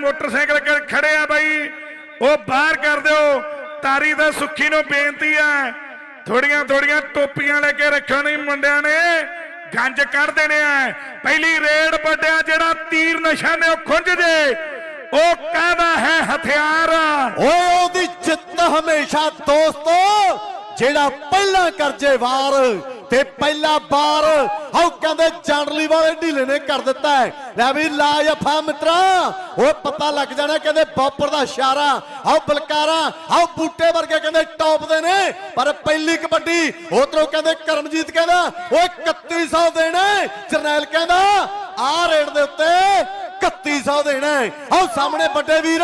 Motorcycle ਖੜੇ ਆ ਬਾਈ। ਉਹ ਬਾਹਰ ਕਰ ਦਿਓ। ਤਾਰੀ ਦਾ ਸੁੱਖੀ ਨੂੰ ਬੇਨਤੀ ਆ। ਥੋੜੀਆਂ ਥੋੜੀਆਂ ਟੋਪੀਆਂ ਲੈ ਕੇ ਰੱਖੋ ਨਹੀਂ ਮੁੰਡਿਆਂ ਨੇ ਗੰਜ ਕੱਢ ਦੇਣੇ ਆ। ਪਹਿਲੀ ਰੇਡ ਵੱਡਿਆ ਜਿਹੜਾ ਤੀਰ ਨਿਸ਼ਾਨੇ ਉਹ ਖੁੰਝ ਜੇ। ਉਹ ਕਾਹਦਾ ਹੈ ਹਥਿਆਰ? ਓਏ ਉਹਦੀ ਜਿੱਤ ਹਮੇਸ਼ਾ ਦੋਸਤੋ, ਜਿਹੜਾ ਪਹਿਲਾਂ ਕਰਜੇ ਵਾਰ ਤੇ ਪਹਿਲਾ ਬਾਰ ਹਾਉ ਕਹਿੰਦੇ ਚਾਂਡਲੀ ਵਾਲੇ ਢੀਲੇ ਨੇ ਕਰ ਦਿੱਤਾ ਹੈ। ਲੈ ਵੀ ਲਾ ਜਫਾ ਮਿੱਤਰਾ। ਓਏ ਪਤਾ ਲੱਗ ਜਾਣਾ ਕਹਿੰਦੇ ਬਾਪਰ ਦਾ ਇਸ਼ਾਰਾ ਹਾਉ ਬਲਕਾਰਾ ਹਾਉ ਬੂਟੇ ਵਰਗੇ ਕਹਿੰਦੇ ਟੌਪ ਦੇ ਨੇ। ਪਰ ਪਹਿਲੀ ਕਬੱਡੀ, ਉਧਰੋਂ ਕਹਿੰਦੇ ਕਰਮਜੀਤ ਕਹਿੰਦਾ, ਓਏ 3100 ਦੇਣਾ ਜਰਨੈਲ ਕਹਿੰਦਾ ਆ ਰੇਡ ਦੇ ਉੱਤੇ 3100 ਦੇਣਾ ਆਓ ਸਾਹਮਣੇ ਵੱਡੇ ਵੀਰ,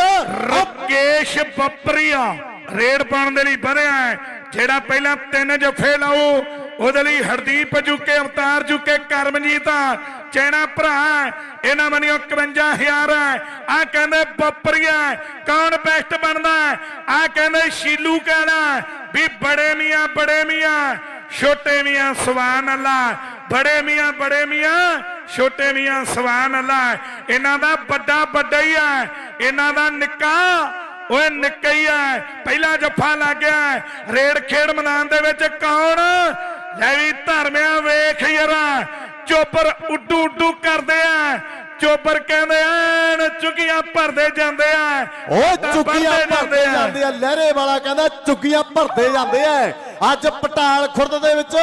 ਰਕੇਸ਼ ਬੱਪਰੀਆ ਰੇਡ ਪਾਉਣ ਦੇ ਲਈ ਵਧਿਆ ਹੈ। ਜਿਹੜਾ ਪਹਿਲਾਂ ਤਿੰਨ ਜਫੇ ਲਾਉ ਉਹਦੇ ਲਈ ਹਰਦੀਪ ਜੁਕੇ ਅਵਤਾਰ ਜੁਕੇ ਕਰਮਜੀਤ ਆ, ਚੈਣਾ ਭਰਾ ਇਹਨਾਂ ਬਣਿਓ 51000 ਆ ਕਹਿੰਦੇ ਬੱਪਰੀਆ ਕੌਣ ਬੈਸਟ ਬਣਦਾ? ਆ ਕਹਿੰਦੇ ਸ਼ੀਲੂ ਕਹਿਣਾ ਵੀ ਬੜੇ ਮੀਆਂ ਬੜੇ ਮੀਆਂ ਛੋਟੇ ਮੀਆਂ ਸੁਭਾਨ ਅੱਲਾ। ਬੜੇ ਮੀਆਂ ਬੜੇ ਮੀਆਂ ਛੋਟੇ ਮੀਆਂ ਸੁਭਾਨ ਅੱਲਾ। ਇਹਨਾਂ ਦਾ ਵੱਡਾ ਵੱਡਾ ਹੀ ਹੈ ਇਹਨਾਂ ਦਾ ਨਿੱਕਾ ਓਏ ਨਿੱਕਾ ਹੀ ਹੈ ਪਹਿਲਾ ਜੱਫਾ ਲੱਗ ਗਿਆ ਰੇੜ ਖੇਡ ਮੈਦਾਨ ਦੇ ਵਿੱਚ ਕੌਣ? ਲੈ ਵੀ ਧਰਮਿਆ ਵੇਖ ਯਾਰਾ ਚੋਪਰ ਉੱਡੂ ਉੱਡੂ ਕਰਦੇ ਆ। ਚੋਪਰ ਕਹਿੰਦੇ ਐਨ ਚੁਗੀਆਂ ਭਰਦੇ ਜਾਂਦੇ ਆ। ਉਹ ਚੁੱਕੀਆਂ ਭਰਦੇ ਜਾਂਦੇ ਆ। ਲਹਿਰੇ ਵਾਲਾ ਕਹਿੰਦਾ ਚੁੱਕੀਆਂ ਭਰਦੇ ਜਾਂਦੇ ਆ। ਅੱਜ ਪਟਾਲ ਖੁਰਦ ਦੇ ਵਿੱਚ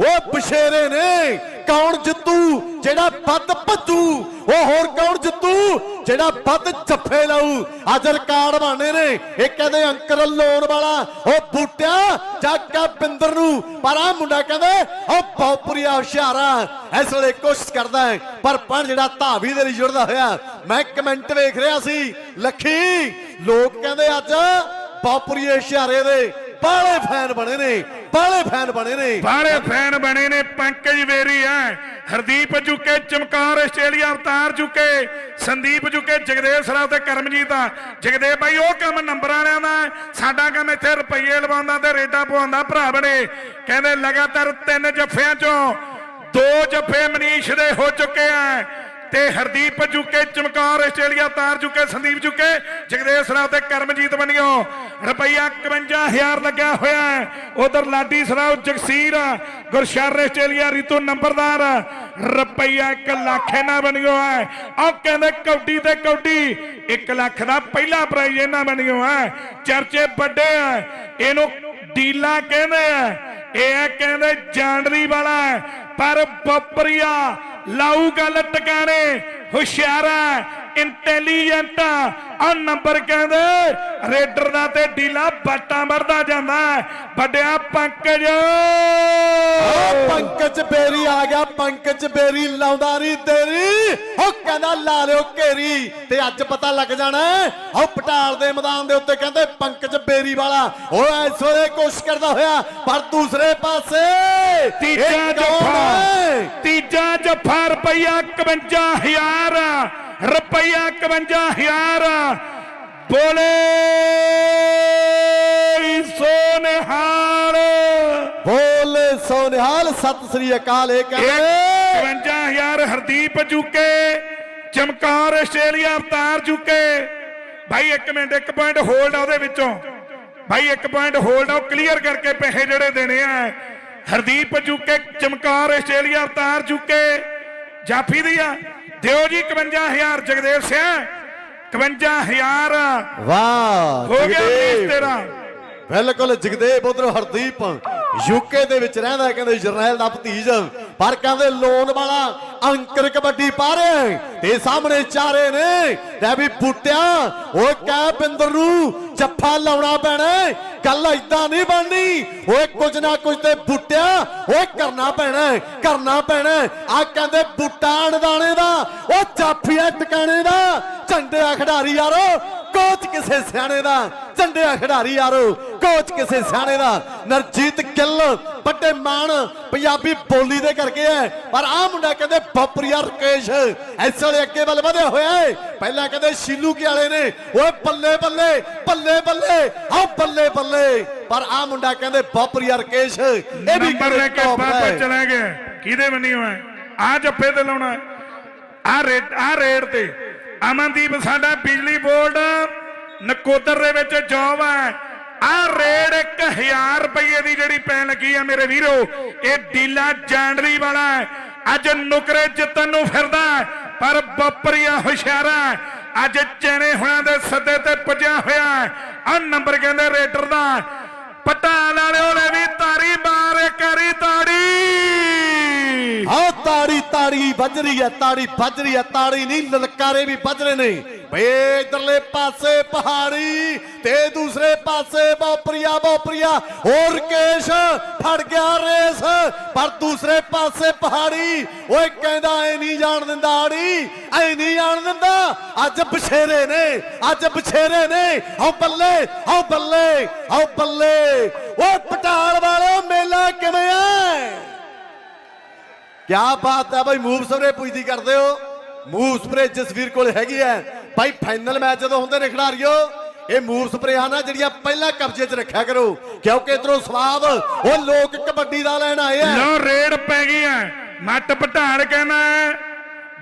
ਉਹ ਬਸ਼ੇਰੇ ਨੇ, ਕੌਣ ਜਿੱਤੂ? ਜਿਹੜਾ ਵੱਧ ਭੱਜੂ, ਉਹ ਹੋਰ ਕੌਣ ਜਿੱਤੂ? ਜਿਹੜਾ ਵੱਧ ਜੱਫੇ ਲਾਊ। ਅੱਜ ਰਿਕਾਰਡ ਬਾਣੇ ਨੇ। ਇਹ ਕਹਿੰਦੇ ਅੰਕਰ ਲੋਨ ਵਾਲਾ, ਉਹ ਬੂਟਿਆ ਜਾਗਾ ਬਿੰਦਰ ਨੂੰ? ਪਰ ਆ ਮੁੰਡਾ ਕਹਿੰਦੇ, ਉਹ ਬਹੁਪਰੀਆ ਹੁਸ਼ਿਆਰਾ ਇਸ ਵੇਲੇ ਕੋਸ਼ਿਸ਼ ਕਰਦਾ ਹੈ, ਪਰ ਪਣ ਜਿਹੜਾ ਧਾਵੀ ਦੇ ਲਈ ਜੁੜਦਾ ਹੋਇਆ, ਮੈਂ ਕਮੈਂਟ ਵੇਖ ਰਿਹਾ ਸੀ, ਲੱਖੀ, ਲੋਕ ਕਹਿੰਦੇ ਅੱਜ ਬਹੁਪਰੀਏ ਹੁਸ਼ਿਆਰੇ ਦੇ। ਬਾਲੇ ਫੈਨ ਬਣੇ ਨੇ, ਬਾਲੇ ਫੈਨ ਬਣੇ ਨੇ। ਬਾਹਰੇ ਫੈਨ ਬਣੇ ਨੇ, ਪੰਕਜ ਵੇਰੀ ਹੈ ਹਰਦੀਪ ਜੁਕੇ, ਚਮਕਾਰ ਆਸਟ੍ਰੇਲੀਆ, ਅਵਤਾਰ ਜੁਕੇ, ਸੰਦੀਪ ਜੁਕੇ, ਜਗਦੇਵ ਸਰਾਵ ਤੇ ਕਰਮਜੀਤ ਆ। ਜਗਦੇਵ ਭਾਈ, ਉਹ ਕੰਮ ਨੰਬਰ ਵਾਲਿਆਂ ਦਾ ਸਾਡਾ ਕੰਮ ਇੱਥੇ ਰੁਪਈਏ ਲਵਾਉਂਦਾ ਤੇ ਰੇਡਾ ਪਵਾਉਂਦਾ, ਭਰਾ ਬਣੇ। ਕਹਿੰਦੇ ਲਗਾਤਾਰ ਤਿੰਨ ਜੱਫਿਆਂ ਚੋਂ ਦੋ ਜੱਫੇ ਮਨੀਸ਼ ਦੇ ਹੋ ਚੁੱਕੇ ਆ ਤੇ ਹਰਦੀਪ ਜੁਕੇ, ਚਮਕਾਰ ਆਸਟ੍ਰੇਲੀਆ, ਤਾਰ ਚੁੱਕੇ ਸੰਦੀਪ ਜੁਕੇ, ਜਗਦੇਵ ਸਰਾਵ ਤੇ ਕਰਮਜੀਤ ਬਣਿਓ ਰੁਪਈਆ 51000 ਲੱਗਿਆ ਹੋਇਆ ਉਧਰ ਲਾਡੀ ਸਰਾਵ, ਜਗਸੀਰ ਗੁਰਸ਼ਰ ਆਸਟ੍ਰੇਲੀਆ, ਰੀਤੂ ਨੰਬਰਦਾਰ, ਰੁਪਈਆ 1 ਲੱਖ ਇਹਨਾਂ ਬਣਿਓ ਹੈ। ਉਹ ਕਹਿੰਦੇ ਕੌਡੀ ਤੇ ਕੌਡੀ 1 ਲੱਖ ਦਾ ਪਹਿਲਾ ਪ੍ਰਾਈਜ਼ ਇਹਨਾਂ ਬਣਿਓ ਹੈ। ਚਰਚੇ ਵੱਡੇ ਆ ਇਹਨੂੰ ਡੀਲਾ ਕਹਿੰਦੇ ਆ ਇਹ ਕਹਿੰਦੇ ਜਾਂਡਰੀ ਵਾਲਾ ਪਰ ਬੱਪਰੀਆ ਲਾਊ ਗੱਲ ਟਿਕਾਣੇ ਹੁਸ਼ਿਆਰਾ ਇੰਟੈਲੀਜੈਂਟ ਆ ਨੰਬਰ ਕਹਿੰਦੇ ਰੇਡਰ ਦਾ ਤੇ ਡੀਲਾ ਬਾਟਾ ਮਰਦਾ ਜਾਂਦਾ। ਵੱਡਿਆ ਪੰਕਜ ਪੰਕਜ ਬੇਰੀ ਆ ਗਿਆ ਪੰਕਜ ਬੇਰੀ ਲਾਉਂਦਾ ਨਹੀਂ ਤੇਰੀ ਉਹ ਕਹਿੰਦਾ ਲਾ ਲਿਓ ਘੇਰੀ ਤੇ ਅੱਜ ਪਤਾ ਲੱਗ ਜਾਣਾ। ਉਹ ਪਟਾਲ ਦੇ ਮੈਦਾਨ ਦੇ ਉੱਤੇ ਕਹਿੰਦੇ ਪੰਕਜ ਬੇਰੀ ਵਾਲਾ ਉਹ ਇਸ ਵੇਲੇ ਕੋਸ਼ਿਸ਼ ਕਰਦਾ ਹੋਇਆ ਪਰ ਦੂਸਰੇ ਪਾਸੇ ਤੀਜਾ ਜੱਫਾ? ਤੀਜਾ ਜੱਫਾ ਰੁਪਈਆ 51000 ਰੁਪਈਆ 51000 ਬੋਲੇ ਸੋਨਹਾਲ। ਬੋਲੇ ਸੋਨਿਹਾਲ ਸਤਿ ਸ੍ਰੀ ਅਕਾਲ ਇਹ ਕਹਿੰਦੇ 51000 ਹਰਦੀਪ ਚੁੱਕੇ ਚਮਕਾਰ ਆਸਟ੍ਰੇਲੀਆ ਅਵਤਾਰ ਚੁੱਕੇ ਭਾਈ ਇੱਕ ਮਿੰਟ ਇੱਕ ਪੁਆਇੰਟ ਹੋਲਡ ਆ ਉਹਦੇ ਵਿੱਚੋਂ। ਭਾਈ ਇੱਕ ਪੁਆਇੰਟ ਹੋਲਡ ਆ ਉਹ ਕਲੀਅਰ ਕਰਕੇ ਪੈਸੇ ਜਿਹੜੇ ਦੇਣੇ ਆ। ਹਰਦੀਪ ਚੁੱਕੇ ਚਮਕਾਰ ਆਸਟ੍ਰੇਲੀਆ ਅਵਤਾਰ ਚੁੱਕੇ ਜਾਫੀ ਦੀ ਆ। ਦਿਓ ਜੀ 51000 ਜਗਦੇਵ ਸਿੰਘ। 51000 ਵਾਹ ਹੋ ਗਿਆ ਜਗਦੇਵ। ਪਲੀਜ਼ ਤੇਰਾ। ਬਿਲਕੁਲ ਜਗਦੇਵ ਉਧਰ ਹਰਦੀਪ। ਯੂਕੇ ਦੇ ਵਿੱਚ ਰਹਿੰਦਾ ਕਹਿੰਦੇ ਜਰਨੈਲ ਦਾ ਭਤੀਜ। ਪਰ ਕਹਿੰਦੇ ਲੋਨ ਵਾਲਾ ਅੰਕਰ ਕਬੱਡੀ ਪਾ ਰਿਹਾ ਤੇ ਸਾਹਮਣੇ ਚਾਰੇ ਨੇ। ਲੈ ਵੀ ਬੁੱਟਿਆ, ਓਏ ਕਹਿ ਬਿੰਦਰ ਨੂੰ, ਜੱਫਾ ਲਾਉਣਾ ਪੈਣਾ ਹੈ। ਗੱਲ ਇਦਾਂ ਨਹੀਂ ਬਣਨੀ। ਓਏ ਕੁਝ ਨਾ ਕੁਝ ਤੇ ਬੁੱਟਿਆ, ਓਏ ਕਰਨਾ ਪੈਣਾ ਕਰਨਾ ਪੈਣਾ ਆ ਕਹਿੰਦੇ ਬੁੱਟਾ ਅਣਦਾਣੇ ਦਾ, ਉਹ ਜਾਫੀਆ ਟਿਕਾਣੇ ਦਾ। ਝੰਡਿਆ ਖਿਡਾਰੀ ਯਾਰੋ ਕੋਚ ਕਿਸੇ ਸਿਆਣੇ ਦਾ ਝੰਡਿਆ ਖਿਡਾਰੀ ਯਾਰੋ ਕੋਚ ਕਿਸੇ ਸਿਆਣੇ ਦਾ। ਨਰਜੀਤ ਗਿੱਲ ਵੱਡੇ ਮਾਨ ਪੰਜਾਬੀ ਬੋਲੀ ਦੇ ਕਰਕੇ ਹੈ। ਪਰ ਆ ਮੁੰਡਾ ਕਹਿੰਦੇ ਬੱਪਰੀਆ ਰਕੇਸ਼ ਇਸ ਵੇਲੇ ਅੱਗੇ ਵੱਲ ਵਧਿਆ ਹੋਇਆ ਹੈ ਪਹਿਲਾਂ ਕਹਿੰਦੇ ਸ਼ੀਲੂ ਕੀ ਵਾਲੇ ਨੇ ਓਏ ਬੱਲੇ ਬੱਲੇ ਬੱਲੇ ਬੱਲੇ ਆ ਬੱਲੇ ਬੱਲੇ। ਪਰ ਆ ਮੁੰਡਾ ਕਹਿੰਦੇ ਬੱਪਰੀਆ ਰਕੇਸ਼ ਇਹ ਵੀ ਨੰਬਰ ਲੈ ਕੇ ਬਾਬਾ। ਚਲੇ ਗਏ। ਕਿਹਦੇ ਬੰਨੀ ਹੋਇਆ ਆ ਜੱਫੇ ਤੇ ਲਾਉਣਾ ਆ ਰੇਡ ਆ ਰੇਡ ਤੇ। ਅਮਨਦੀਪ, ਸਾਡਾ ਬਿਜਲੀ ਬੋਰਡ ਨਕੋਦਰ ਦੇ ਵਿੱਚ ਜੌਬ ਹੈ। ਆ ਰੇਡ 1000 ਰੁਪਏ ਦੀ ਜਿਹੜੀ ਪੈਣ ਲੱਗੀ ਆ ਮੇਰੇ ਵੀਰੋ। ਇਹ ਡੀਲਾ ਜਾਂਡਰੀ ਵਾਲਾ ਅੱਜ ਨੁਕਰੇ ਜਿੱਤਣ ਨੂੰ ਫਿਰਦਾ ਪਰ ਬੱਪਰੀਆ ਹੁਸ਼ਿਆਰਾ ਅੱਜ ਚੈਨੇ ਹੋਇਆਂ ਦੇ ਸੱਦੇ ਤੇ ਪੁੱਜਿਆ ਹੋਇਆ ਆ ਨੰਬਰ ਕਹਿੰਦੇ ਰੇਡਰ ਦਾ। ਪਟਾਲ ਵਾਲਿਓ ਨੇ ਵੀ ਤਾਰੀ ਮਾਰ, ਕਰੀ ਤਾੜੀ। ਆਹ ਤਾੜੀ ਤਾੜੀ ਵੱਜ ਰਹੀ ਹੈ, ਤਾੜੀ ਵੱਜ ਰਹੀ ਹੈ, ਤਾੜੀ ਨਹੀਂ, ਲਲਕਾਰੇ ਵੀ ਵੱਜ ਰਹੇ ਨੇ। ਬਈ ਇਧਰਲੇ ਪਾਸੇ ਪਹਾੜੀ ਤੇ ਦੂਸਰੇ ਪਾਸੇ ਬੋਪਰੀਆ ਬੋਪਰੀਆ। ਹੋਰ ਕੇਸ਼ ਫੜ ਗਿਆ ਰੇਸ, ਪਰ ਦੂਸਰੇ ਪਾਸੇ ਪਹਾੜੀ। ਓਏ ਕਹਿੰਦਾ ਐ ਨਹੀਂ ਜਾਣ ਦਿੰਦਾ ਆੜੀ ਐ ਨਹੀਂ ਜਾਣ ਦਿੰਦਾ। ਅੱਜ ਬਛੇਰੇ ਨੇ, ਅੱਜ ਬਛੇਰੇ ਨੇ। ਆਓ ਬੱਲੇ ਆਓ ਬੱਲੇ ਆਓ ਬੱਲੇ। ਓਏ ਪਟਾਲ ਵਾਲਿਓ, ਮੇਲਾ ਕਿਵੇਂ ਐ? ਕਿਆ ਬਾਤ ਹੈ ਬਾਈ ਮੂਵ ਸਪਰੇ ਪੁੱਛਦੀ ਕਰਦੇ ਹੋ। ਮੂਵ ਸਪਰੇ ਜਸਵੀਰ ਕੋਲ ਹੈਗੀ ਹੈ ਭਾਈ ਫਾਈਨਲ ਮੈਚ ਜਦੋਂ ਹੁੰਦੇ ਨੇ ਖਿਡਾਰੀਓ, ਇਹ ਮੂਵ ਸਪਰੇਆਂ ਨਾ ਜਿਹੜੀਆਂ ਪਹਿਲਾਂ ਕਬਜ਼ੇ 'ਚ ਰੱਖਿਆ ਕਰੋ। ਕਿਉਂਕਿ ਇਧਰੋਂ ਸਵਾਬ ਉਹ ਲੋਕ ਕਬੱਡੀ ਦਾ ਲੈਣ ਆਏ ਆ ਲੋ ਰੇਡ ਪੈ ਗਈ ਹੈ ਮੱਟ ਪਟਾੜ ਕਹਿੰਦਾ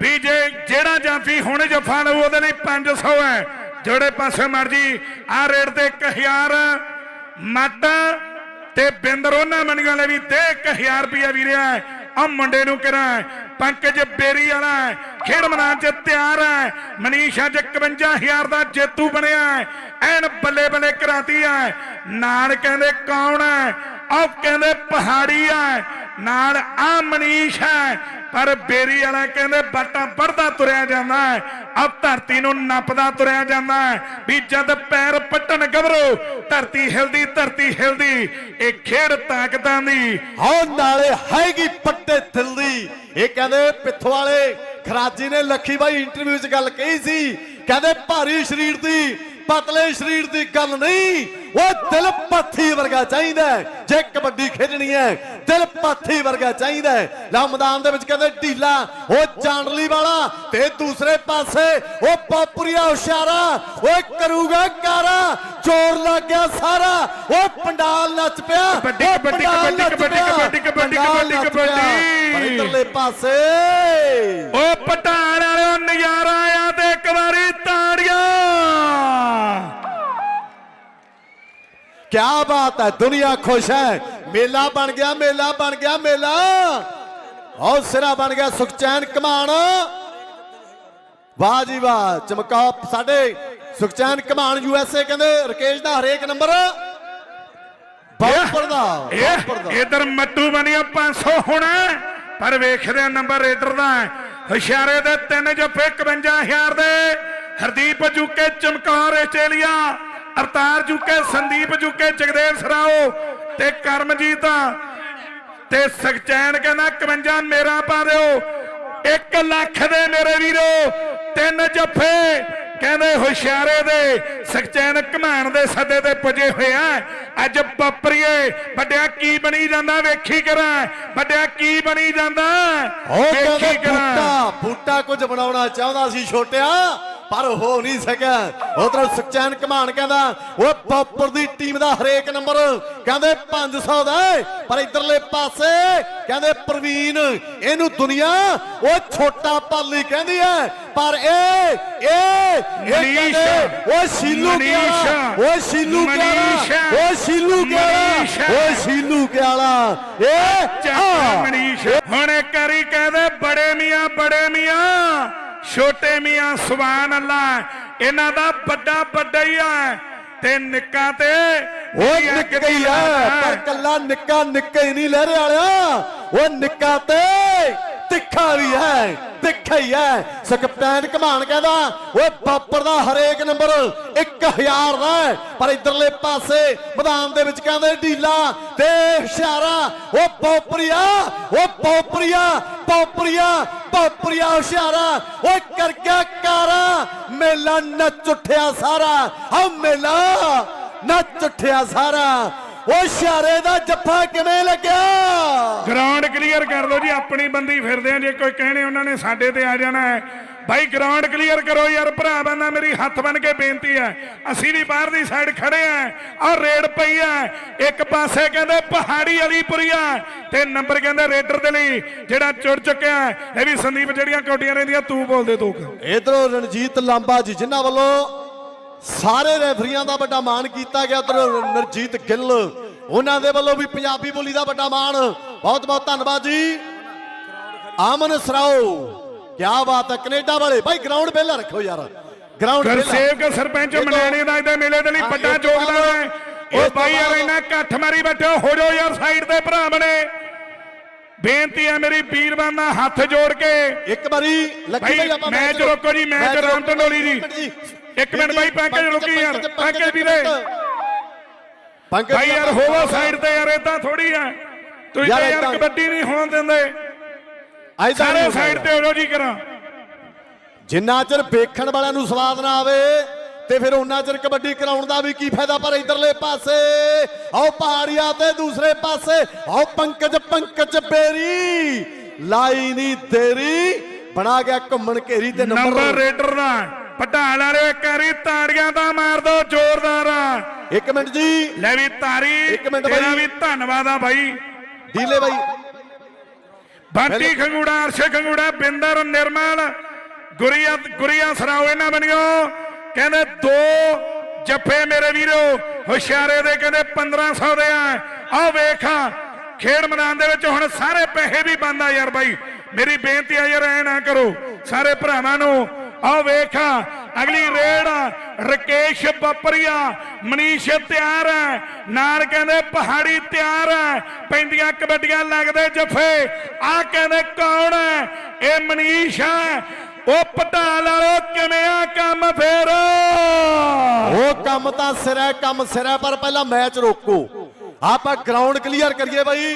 ਵੀ ਜੇ ਜਿਹੜਾ ਜਾਫੀ ਹੁਣ ਜਫਾ ਲਊ ਉਹਦੇ ਲਈ 500 ਹੈ ਜਿਹੜੇ ਪਾਸੇ ਮਰਜ਼ੀ ਆ ਰੇਡ ਤੇ 1000 ਮੱਟ ਤੇ ਬਿੰਦਰ ਉਹਨਾਂ ਮੰਡੀਆਂ ਲਈ ਵੀ ਤੇ 1000 ਰੁਪਇਆ ਵੀਰਿਆ ਆ ਮੁੰਡੇ ਨੂੰ ਕਰਾਂ। ਪੰਕਜ ਬੇਰੀ ਵਾਲਾ ਹੈ, ਖੇਡ ਮੈਦਾਨ 'ਚ ਤਿਆਰ ਹੈ। ਮਨੀਸ਼ ਅੱਜ 51000 ਦਾ ਜੇਤੂ ਬਣਿਆ ਹੈ। ਐਨ ਬੱਲੇ ਬੱਲੇ ਕਰਾਤੀ ਹੈ। ਨਾਲ ਕਹਿੰਦੇ ਕੌਣ ਹੈ? ਆਹ ਕਹਿੰਦੇ ਪਹਾੜੀ ਹੈ। ਨਾਲ ਆ ਮਨੀਸ਼ ਹੈ, ਪਰ ਬੇਰੀ ਵਾਲਾ ਕਹਿੰਦੇ ਬਾਟਾ ਪੜਦਾ ਤੁਰਿਆ ਜਾਂਦਾ ਹੈ ਆ ਧਰਤੀ ਨੂੰ ਨੱਪਦਾ ਤੁਰਿਆ ਜਾਂਦਾ ਹੈ, ਵੀ ਜਦ ਪੈਰ ਪੱਟਣ ਗਬਰੋ, ਧਰਤੀ ਹਿਲਦੀ ਧਰਤੀ ਹਿਲਦੀ, ਇਹ ਖੇਡ ਤਾਕਤਾਂ ਦੀ। ਆਓ ਨਾਲੇ ਹੈਗੀ ਪੱਟੇ ਥਿਲਦੀ। ਇਹ ਕਹਿੰਦੇ ਪਿੱਥੋਂ ਵਾਲੇ ਖਰਾਜੀ ਨੇ ਲੱਖੀ ਬਾਈ ਇੰਟਰਵਿਊ 'ਚ ਗੱਲ ਕਹੀ ਸੀ, ਕਹਿੰਦੇ ਭਾਰੀ ਸਰੀਰ ਦੀ ਪਤਲੇ ਸਰੀਰ ਦੀ ਗੱਲ ਨਹੀਂ ਉਹ ਦਿਲ ਪਾਥੀ ਵਰਗਾ ਚਾਹੀਦਾ। ਜੇ ਕਬੱਡੀ ਖੇਡਣੀ ਹੈ ਦਿਲ ਪਾਥੀ ਵਰਗਾ ਚਾਹੀਦਾ। ਲਾ ਮੈਦਾਨ ਦੇ ਵਿੱਚ ਕਹਿੰਦੇ ਢੀਲਾ ਉਹ ਚਾਂਡਲੀ ਵਾਲਾ ਤੇ ਦੂਸਰੇ ਪਾਸੇ ਉਹ ਪਾਪਰੀਆ ਹੁਸ਼ਿਆਰਾ ਓਏ ਕਰੂਗਾ ਕਾਰਾ ਜ਼ੋਰ ਲੱਗ ਗਿਆ ਸਾਰਾ ਉਹ ਪੰਡਾਲ ਨੱਚ ਪਿਆ ਕਬੱਡੀ, ਕਬੱਡੀ, ਕਬੱਡੀ, ਕਬੱਡੀ। ਕਬੱਡੀ, ਕਬੱਡੀ, ਕਬੱਡੀ, ਇੱਧਰਲੇ ਪਾਸੇ ਉਹ ਪਟਾਣ ਵਾਲਿਓ ਨਜ਼ਾਰਾ ਆਇਆ ਕਿਆ ਬਾਤ ਹੈ ਦੁਨੀਆ ਖੁਸ਼ ਹੈ। ਮੇਲਾ ਬਣ ਗਿਆ ਮੇਲਾ ਬਣ ਗਿਆ ਮੇਲਾ। ਔਰ ਸਿਰਾ ਬਣ ਗਿਆ ਸੁਖਚੈਨ ਕਮਾਨ ਵਾਹ ਜੀ ਵਾਹ ਚਮਕਾ ਸਾਡੇ ਸੁਖਚੈਨ ਕਮਾਨ ਯੂਐਸਏ ਕਹਿੰਦੇ ਰਕੇਸ਼ ਦਾ ਹਰੇਕ ਨੰਬਰ। ਬਹੁਤ ਦਾ ਬਹੁਤ ਦਾ ਇਹ ਇਧਰ ਮੱਟੂ ਬਣਿਆ 500 ਹੋਣਾ ਪਰ ਵੇਖਦੇ ਆ ਨੰਬਰ ਰੇਡਰ ਦਾ ਹੁਸ਼ਿਆਰੇ ਦੇ ਤਿੰਨ ਜੱਫੇ 51000 ਦੇ। ਹਰਦੀਪ ਜੁਕੇ ਚਮਕੌਰ ਆਸਟ੍ਰੇਲੀਆ। ਅਵਤਾਰ ਜੁਕੇ ਸੰਦੀਪ ਜੁਕੇ ਜਗਦੇਵ ਸਰਾਓ ਤੇ ਕਰਮਜੀਤ ਤੇ ਸਖਚੈਨ ਕਹਿੰਦਾ 51 ਮੇਰਾ ਪਾ ਦਿਓ। 1 ਲੱਖ ਦੇ ਮੇਰੇ ਵੀਰੋ ਤਿੰਨ ਜੱਫੇ। ਕਹਿੰਦੇ ਹੁਸ਼ਿਆਰੇ ਦੇ ਸਖਚੈਨ ਘਮਾਨ ਦੇ ਸੱਦੇ ਤੇ ਪੁੱਜੇ ਹੋਏ ਆ। ਅੱਜ ਬੱਪਰੀਏ ਵੱਡਿਆ ਕੀ ਬਣੀ ਜਾਂਦਾ ਵੇਖੀ ਕਰਾਂ। ਵੱਡਿਆ ਕੀ ਬਣੀ ਜਾਂਦਾ ਵੇਖੀ ਕਰਾਂ। ਬੂਟਾ ਕੁਝ ਬਣਾਉਣਾ ਚਾਹੁੰਦਾ ਸੀ ਛੋਟਿਆ ਪਰ ਹੋ ਨਹੀਂ ਸਕਿਆ ਉਧਰ ਸੁਖਚੈਨ ਕਮਾਨ ਕਹਿੰਦਾ ਉਹ ਪੌਪਰ ਦੀ ਟੀਮ ਦਾ ਹਰੇਕ ਨੰਬਰ ਕਹਿੰਦੇ 500 ਦਾ। ਪਰ ਇਧਰਲੇ ਪਾਸੇ ਕਹਿੰਦੇ ਪ੍ਰਵੀਨ ਇਹਨੂੰ ਦੁਨੀਆ ਉਹ ਛੋਟਾ ਪਾਲੀ ਕਹਿੰਦੀ ਹੈ ਪਰ ਇਹ ਇਹ ਮਨੀਸ਼, ਉਹ ਸ਼ੀਲੂ ਕਿਆਲਾ ਉਹ ਸ਼ੀਲੂ ਕਿਆਲਾ ਉਹ ਸ਼ੀਲੂ। ਕਿਆਲਾ ਉਹ ਸ਼ੀਲੂ ਕਿਆਲਾ ਇਹ ਮਨੀਸ਼ ਹੁਣ ਇੱਕ ਵਾਰੀ ਕਹਦੇ ਬੜੇ ਮੀਆਂ ਬੜੇ ਮੀਆਂ ਛੋਟੇ ਮੀਆਂ ਸੁਭਾਨ ਅੱਲਾ ਇਹਨਾਂ ਦਾ ਵੱਡਾ ਵੱਡਾ ਹੀ ਆ ਤੇ ਨਿੱਕਾ ਤੇ ਉਹ ਨਿੱਕਾ ਹੀ ਆ। ਪਰ ਕੱਲਾ ਨਿੱਕਾ ਨਿੱਕਾ ਹੀ ਨਹੀਂ ਲਹਿਰੇ ਵਾਲਿਆ ਉਹ ਨਿੱਕਾ ਤੇ ਤਿੱਖਾ ਵੀ ਹੈ, ਤਿੱਖਾ ਹੀ ਹੈ। ਸਕਪਟੈਨ ਕਮਾਨ ਕਹਿੰਦਾ, ਓਏ ਬਾਪਰ ਦਾ ਹਰੇਕ ਨੰਬਰ 1000 ਦਾ ਪਰ ਇਧਰਲੇ ਪਾਸੇ ਮੈਦਾਨ ਦੇ ਵਿੱਚ ਕਹਿੰਦੇ, ਢੀਲਾ ਤੇ ਹੁਸ਼ਿਆਰਾ ਉਹ ਪੋਪਰੀਆ ਉਹ ਪੋਪਰੀਆ ਪੋਪਰੀਆ ਪੋਪਰੀਆ, ਹੁਸ਼ਿਆਰਾ ਓਏ ਕਰ ਗਿਆ ਕਾਰਾ। ਮੇਲਾ ਨੱਚ ਉੱਠਿਆ ਸਾਰਾ ਹਾਂ ਮੇਲਾ ਨੱਚ ਉੱਠਿਆ ਸਾਰਾ। ਉਹ ਸ਼ਾਰੇ ਦਾ ਜੱਫਾ ਕਿਵੇਂ ਲੱਗਿਆ? ਗਰਾਊਂਡ ਕਲੀਅਰ ਕਰ ਲਓ ਜੀ ਆਪਣੀ ਬੰਦੀ ਫਿਰਦੇ ਆ ਜੇ ਕੋਈ ਕਹਿਣੇ ਉਹਨਾਂ ਨੇ ਸਾਡੇ ਤੇ ਆ ਜਾਣਾ ਹੈ। ਭਾਈ ਗਰਾਊਂਡ ਕਲੀਅਰ ਕਰੋ ਯਾਰ ਭਰਾ ਬੰਦਾ ਮੇਰੀ ਹੱਥ ਬਨ ਕੇ ਬੇਨਤੀ ਹੈ। ਅਸੀਂ ਵੀ ਬਾਹਰ ਦੀ ਸਾਈਡ ਖੜੇ ਆ ਔਰ ਰੇਡ ਪਈ ਆ। ਇੱਕ ਪਾਸੇ ਕਹਿੰਦੇ ਪਹਾੜੀ ਅਲੀਪੁਰੀਆ ਤੇ ਨੰਬਰ ਕਹਿੰਦੇ ਰੇਡਰ ਦੇ ਲਈ ਜਿਹੜਾ ਚੁੜ ਚੁੱਕਿਆ ਹੈ। ਇਹ ਵੀ ਸੰਦੀਪ ਜਿਹੜੀਆਂ ਕੌਡੀਆਂ ਰਹਿੰਦੀਆਂ ਤੂੰ ਬੋਲਦੇ ਤੂੰ। ਇਧਰੋਂ ਰਣਜੀਤ ਲਾਂਬਾ ਜੀ ਜਿਨ੍ਹਾਂ ਵੱਲੋਂ ਸਾਰੇ ਰੈਫਰੀਆਂ ਦਾ ਵੱਡਾ ਮਾਣ ਕੀਤਾ ਗਿਆ। ਉਧਰੋਂ ਨਰਜੀਤ ਗਿੱਲ ਉਹਨਾਂ ਦੇ ਵੱਲੋਂ ਵੀ ਪੰਜਾਬੀ ਬੋਲੀ ਦਾ ਵੱਡਾ ਮਾਣ। ਬਹੁਤ ਬਹੁਤ ਧੰਨਵਾਦ ਜੀ। ਆਮਨ ਸਰਾਓ ਕੀ ਬਾਤ ਹੈ ਕੈਨੇਡਾ ਵਾਲੇ। ਭਾਈ ਗਰਾਊਂਡ ਪਹਿਲਾਂ ਰੱਖੋ ਯਾਰ। ਗਰਾਊਂਡ ਗੁਰਸੇਵਕ ਸਰਪੰਚ ਮਨਾਣੀ ਦਾ ਇਹਦੇ ਮੇਲੇ ਦੇ ਲਈ ਵੱਡਾ ਯੋਗਦਾਨ ਹੈ। ਉਹ ਬਾਈ ਯਾਰ ਇਹਨਾਂ ਇਕੱਠ ਮਾਰੀ ਬੈਠੇ ਹੋ ਜਾਓ ਯਾਰ ਸਾਈਡ ਤੇ ਭਰਾ ਬਣੇ। ਬੇਨਤੀ ਹੈ ਮੇਰੀ ਵੀਰਵਾਨ ਦਾ ਹੱਥ ਜੋੜ ਕੇ। ਇੱਕ ਵਾਰੀ ਭਾਈ, ਭਾਈ ਆਪਾਂ ਮੈਚ ਰੋਕੋ ਜੀ, ਮੈਚ ਰਾਮ ਢੰਡੋਲੀ ਜੀ। ਇੱਕ ਮਿੰਟ ਭਾਈ, ਪੰਕਜ ਰੁਕੀ ਯਾਰ, ਪੰਕਜ ਵੀਰੇ। ਪੰਕਜ ਭਾਈ ਯਾਰ ਹੋਵੋ ਸਾਈਡ ਤੇ ਯਾਰ ਇਦਾਂ ਥੋੜੀ ਆ। ਤੁਸੀਂ ਤਾਂ ਯਾਰ ਕਬੱਡੀ ਨਹੀਂ ਹੋਣ ਦਿੰਦੇ। ਏਦਾਂ ਸਾਰੇ ਸਾਈਡ ਤੇ ਹੋ ਜਾਓ ਜੀ ਕਰਾਂ। ਜਿੰਨਾ ਚਿਰ ਵੇਖਣ ਵਾਲਿਆਂ ਨੂੰ ਸਵਾਦ ਨਾ ਆਵੇ ਤੇ ਫਿਰ ਉਹਨਾਂ ਚਿਰ ਕਬੱਡੀ ਕਰਾਉਣ ਦਾ ਵੀ ਕੀ ਫਾਇਦਾ? ਪਰ ਇਧਰਲੇ ਪਾਸੇ ਆਓ ਪਹਾੜੀਆਂ ਤੇ ਦੂਸਰੇ ਪਾਸੇ ਆਓ ਪੰਕਜ ਪੰਕਜ ਬੇਰੀ ਲਾਈ ਨਹੀਂ ਦੇਰੀ ਬਣਾ ਗਿਆ ਘੁੰਮਣ ਘੇਰੀ ਤੇ ਨੰਬਰ ਰੇਡਰ ਦਾ ਪਟਾਲ ਵਾਲੇ ਕਰੀ ਤਾੜੀਆਂ ਦਾ ਮਾਰ ਦੋ ਜ਼ੋਰਦਾਰ ਇੱਕ ਮਿੰਟ ਜੀ। ਲੈ ਵੀ ਤਾਰੀ ਇੱਕ ਮਿੰਟ ਤੇਰਾ ਬਾਈ। ਵੀ ਧੰਨਵਾਦ ਆ ਬਾਈ। ਡੀਲੇ ਬਾਈ। ਬੰਟੀ ਖੰਗੂੜਾ ਅਰਸ਼ ਖੰਗੂੜਾ ਬਿੰਦਰ ਨਿਰਮਲ ਗੁਰੀਆ ਗੁਰੀਆ ਸਰਾਓ ਇਹਨਾਂ ਬਣਿਓ। ਕਹਿੰਦੇ ਦੋ ਜੱਫੇ ਮੇਰੇ ਵੀਰੋ ਹੁਸ਼ਿਆਰੇ ਦੇ ਕਹਿੰਦੇ 1500 ਦੇ ਆ। ਆਹ ਵੇਖਾ ਖੇਡ ਮੈਦਾਨ ਦੇ ਵਿੱਚ ਹੁਣ ਸਾਰੇ ਪੈਸੇ ਵੀ ਬੰਦ ਆ ਯਾਰ ਬਾਈ। ਮੇਰੀ ਬੇਨਤੀ ਆ ਯਾਰ ਐ ਨਾ ਕਰੋ। ਸਾਰੇ ਭਰਾਵਾਂ ਨੂੰ ਆਹ ਵੇਖ, ਅਗਲੀ ਰੇਡ, ਰਕੇਸ਼ ਬੱਪਰੀਆ, ਮਨੀਸ਼ ਤਿਆਰ ਹੈ, ਨਾਲ ਕਹਿੰਦੇ ਪਹਾੜੀ ਤਿਆਰ ਹੈ, ਪੈਂਦੀਆਂ ਕਬੱਡੀਆਂ ਲੱਗਦੇ ਜੱਫੇ, ਆ ਕਹਿੰਦੇ ਕੌਣ ਹੈ? ਇਹ ਮਨੀਸ਼ ਹੈ, ਉਹ ਪਟਾਲ ਵਾਲੋ ਕਿਵੇਂ ਆ ਕੰਮ ਫੇਰ? ਉਹ ਕੰਮ ਤਾਂ ਸਿਰ ਕੰਮ ਸਿਰ ਪਰ ਪਹਿਲਾਂ ਮੈਚ ਰੋਕੋ। ਆਪਾਂ ਗਰਾਊਂਡ ਕਲੀਅਰ ਕਰੀਏ ਬਾਈ।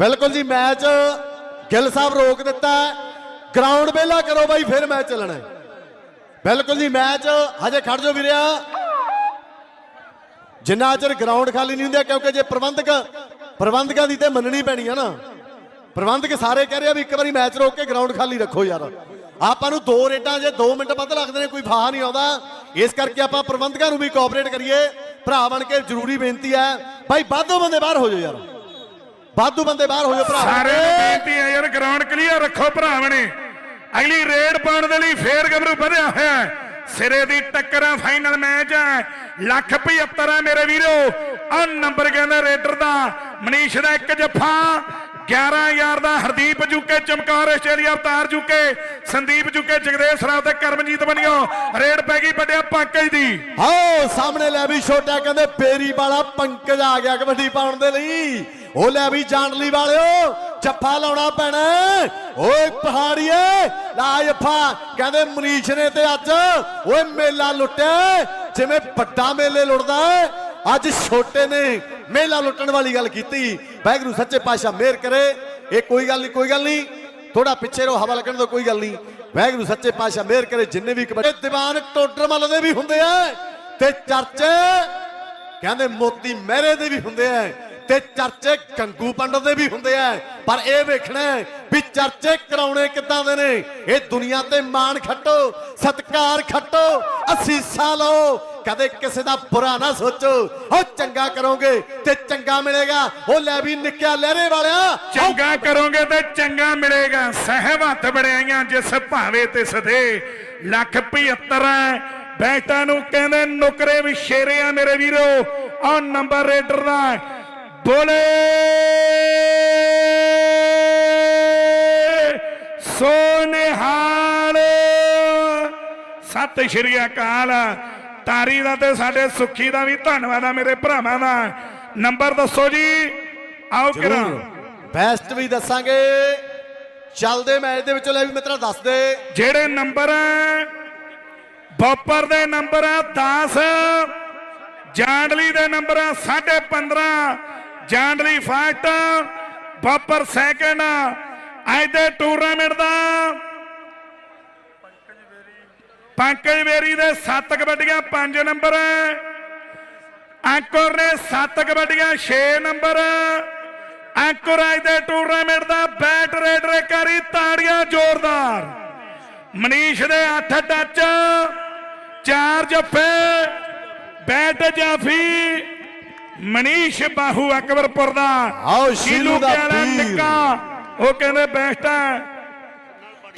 ਬਿਲਕੁਲ ਜੀ, ਮੈਚ ਗਿੱਲ ਸਾਹਿਬ ਰੋਕ ਦਿੱਤਾ ਗਰਾਊਂਡ ਵਿਹਲਾ ਕਰੋ ਬਾਈ, ਫਿਰ ਮੈਚ ਚੱਲਣਾ ਬਿਲਕੁਲ ਜੀ, ਮੈਚ ਹਜੇ ਖੜ ਜਾਓ ਵੀਰਿਆ ਜਿੰਨਾ ਚਿਰ ਗਰਾਊਂਡ ਖਾਲੀ ਨਹੀਂ ਹੁੰਦਾ, ਕਿਉਂਕਿ ਜੇ ਪ੍ਰਬੰਧਕ, ਪ੍ਰਬੰਧਕਾਂ ਦੀ ਤੇ ਮੰਨਣੀ ਪੈਣੀ ਆ ਨਾ। ਪ੍ਰਬੰਧਕ ਸਾਰੇ ਕਹਿ ਰਹੇ ਆ ਵੀ ਇੱਕ ਵਾਰੀ ਮੈਚ ਰੋਕ ਕੇ ਗਰਾਊਂਡ ਖਾਲੀ ਰੱਖੋ ਯਾਰ। ਆਪਾਂ ਨੂੰ ਦੋ ਰੇਡਾਂ ਜੇ 2 ਮਿੰਟ ਵੱਧ ਲੱਗਦੇ ਨੇ, ਕੋਈ ਫਾਹਾ ਨਹੀਂ ਆਉਂਦਾ। ਇਸ ਕਰਕੇ ਆਪਾਂ ਪ੍ਰਬੰਧਕਾਂ ਨੂੰ ਵੀ ਕੋਆਪਰੇਟ ਕਰੀਏ। ਭਰਾ ਬਣ ਕੇ ਜ਼ਰੂਰੀ ਬੇਨਤੀ ਹੈ। ਭਾਈ ਵਾਧੋ ਬੰਦੇ ਬਾਹਰ ਹੋ ਜਾਓ ਯਾਰ। ਵਾਧੂ ਬੰਦੇ ਬਾਹਰ ਹੋ ਜਾਓ ਭਰਾ। ਕੇ। ਬੇਨਤੀ ਹੈ ਯਾਰ ਗਰਾਊਂਡ ਕਲੀਅਰ ਰੱਖੋ ਭਰਾਵਣੇ ਅਗਲੀ ਰੇਡ ਪਾਉਣ ਦੇ ਲਈ ਫੇਰ ਗੱਭਰੂ ਵਧਿਆ ਹੋਇਆ ਹੈ। ਸਿਰੇ ਦੀ ਟੱਕਰ ਹੈ ਫਾਈਨਲ ਮੈਚ ਹੈ। ਲੱਖ 75 ਹੈ ਮੇਰੇ ਵੀਰੋ। ਆ ਨੰਬਰ ਕਹਿੰਦਾ ਰੇਡਰ ਦਾ ਮਨੀਸ਼ ਦਾ ਇੱਕ ਜੱਫਾ। 11000 ਦਾ ਹਰਦੀਪ ਜੁਕੇ ਚਮਕਾਰ ਆਸਟ੍ਰੇਲੀਆ ਅਵਤਾਰ ਜੁਕੇ ਸੰਦੀਪ ਜੁਕੇ ਜਗਦੇਵ ਸਰਾਫ ਤੇ ਕਰਮਜੀਤ ਬਣਿਓ ਰੇਡ ਪੈ ਗਈ ਵੱਡਿਆ ਪੰਕਜ ਦੀ। ਆਓ ਸਾਹਮਣੇ ਲੈ ਵੀ ਛੋਟਾ ਕਹਿੰਦੇ ਬੇਰੀ ਵਾਲਾ ਪੰਕਜ ਆ ਗਿਆ ਕਬੱਡੀ ਪਾਉਣ ਦੇ ਲਈ। ਉਹ ਲੈ ਵੀ ਜਾਂਡਲੀ ਵਾਲਿਓ, ਜੱਫਾ ਲਾਉਣਾ ਪੈਣਾ। ਹੈ। ਓਏ ਪਹਾੜੀਏ, ਲਾ ਜੱਫਾ। ਕਹਿੰਦੇ ਮਨੀਸ਼ ਨੇ ਤੇ ਅੱਜ, ਓਏ ਮੇਲਾ ਲੁੱਟਿਆ। ਜਿਵੇਂ ਵੱਡਾ ਮੇਲੇ ਲੁੱਟਦਾ ਅੱਜ ਛੋਟੇ ਨੇ ਮੇਲਾ ਲੁੱਟਣ ਵਾਲੀ ਗੱਲ ਕੀਤੀ। ਵਾਹਿਗੁਰੂ ਸੱਚੇ ਪਾਤਸ਼ਾਹ ਮਿਹਰ ਕਰੇ। ਇਹ ਕੋਈ ਗੱਲ ਨਹੀਂ, ਕੋਈ ਗੱਲ ਨਹੀਂ। ਥੋੜਾ ਪਿੱਛੇ ਰੋ ਹਵਾ ਲੱਗਣ ਤੋਂ ਕੋਈ ਗੱਲ ਨਹੀਂ। ਵਾਹਿਗੁਰੂ ਸੱਚੇ ਪਾਤਸ਼ਾਹ ਮਿਹਰ ਕਰੇ, ਜਿੰਨੇ ਵੀ ਕਬੱਡੀ ਦੀਵਾਨ ਟੋਡਰ ਮੱਲ ਦੇ ਵੀ ਹੁੰਦੇ ਆ ਤੇ ਚਰਚੇ, ਕਹਿੰਦੇ ਮੋਤੀ ਮਹਿਰੇ ਦੇ ਵੀ ਹੁੰਦੇ ਆ। ਤੇ ਚਰਚੇ ਗੰਗੂ ਪੰਡਤ ਦੇ ਵੀ ਹੁੰਦੇ ਆ। ਪਰ ਇਹ ਵੇਖਣਾ ਵੀ ਚਰਚੇ ਕਰਾਉਣੇ ਕਿੱਦਾਂ ਦੇ ਨੇ? ਇਹ ਦੁਨੀਆ ਤੇ ਮਾਣ ਖੱਟੋ, ਸਤਕਾਰ ਖੱਟੋ, ਅਸੀਸਾਂ ਲਓ। ਕਦੇ ਕਿਸੇ ਦਾ ਬੁਰਾ ਨਾ ਸੋਚੋ। ਉਹ ਚੰਗਾ ਕਰੋਗੇ ਤੇ ਚੰਗਾ ਮਿਲੇਗਾ। ਉਹ ਲੈ ਵੀ ਨਿੱਕਿਆ ਲਹਿਰੇ ਵਾਲਿਆ। ਚੰਗਾ ਕਰੋਗੇ ਤੇ ਚੰਗਾ ਮਿਲੇਗਾ। ਸਹਿਮਤ ਹੱਥ ਬੜਾਈਆਂ ਜਿਸ ਭਾਵੇਂ ਤੇ ਸਦੇ। ਲੱਖ 75 ਹੈ ਨੂੰ ਕਹਿੰਦੇ, ਨੁਕਰੇ ਵੀ ਸ਼ੇਰੇ ਆ ਮੇਰੇ ਵੀਰੋ। ਆ ਨੰਬਰ ਰੇਡਰ ਦਾ। ਬੋਲੇ ਸੋਨਿਹਾਲ। ਸਤਿ ਸ਼੍ਰੀ ਅਕਾਲ। ਤਾਰੀ ਦਾ ਤੇ ਸਾਡੇ ਸੁੱਖੀ ਦਾ ਵੀ ਧੰਨਵਾਦ ਆ ਮੇਰੇ ਭਰਾਵਾਂ ਦਾ। ਨੰਬਰ ਦੱਸੋ ਜੀ। ਆਓ ਕਰਾਂ ਬੈਸਟ ਵੀ ਦੱਸਾਂਗੇ। ਚੱਲਦੇ ਮੈਚ ਦੇ ਵਿੱਚੋਂ ਲੈ ਵੀ ਮਿੱਤਰਾ ਦੱਸ ਦੇ। ਜਿਹੜੇ ਨੰਬਰ ਬੋਪਰ ਦੇ ਨੰਬਰ ਆ 10 ਜਾਂਡਲੀ ਦੇ ਨੰਬਰ ਆ 15.5 ਜਾਂਡਲੀ ਫਸਟ ਬੋਪਰ ਸੈਕੰਡ ਅੱਜ ਦੇ ਟੂਰਨਾਮੈਂਟ ਦਾ ਪੰਕਜ ਵੇਰੀ ਦੇ 7 ਕਬੱਡੀਆਂ 5 ਨੰਬਰ ਅੰਕੁਰ ਨੇ 7 ਕਬੱਡੀਆਂ 6 ਨੰਬਰ ਅੰਕੁਰ ਅੱਜ ਦੇ ਟੂਰਨਾਮੈਂਟ ਦਾ ਬੈਟ ਰੇਡਰ ਕਰੀ ਤਾੜੀਆਂ ਜ਼ੋਰਦਾਰ। ਮਨੀਸ਼ ਦੇ 8 ਟੱਚ ਚਾਰ ਜੱਫੇ ਬੈਟ ਜਾਫੀ ਮਨੀਸ਼ ਬਾਹੂ ਅਕਬਰਪੁਰ ਦਾ ਆਓ ਸ਼ੀਲੂ ਦਾ। ਨਿੱਕਾ ਉਹ ਕਹਿੰਦੇ ਬੈਸਟ ਹੈ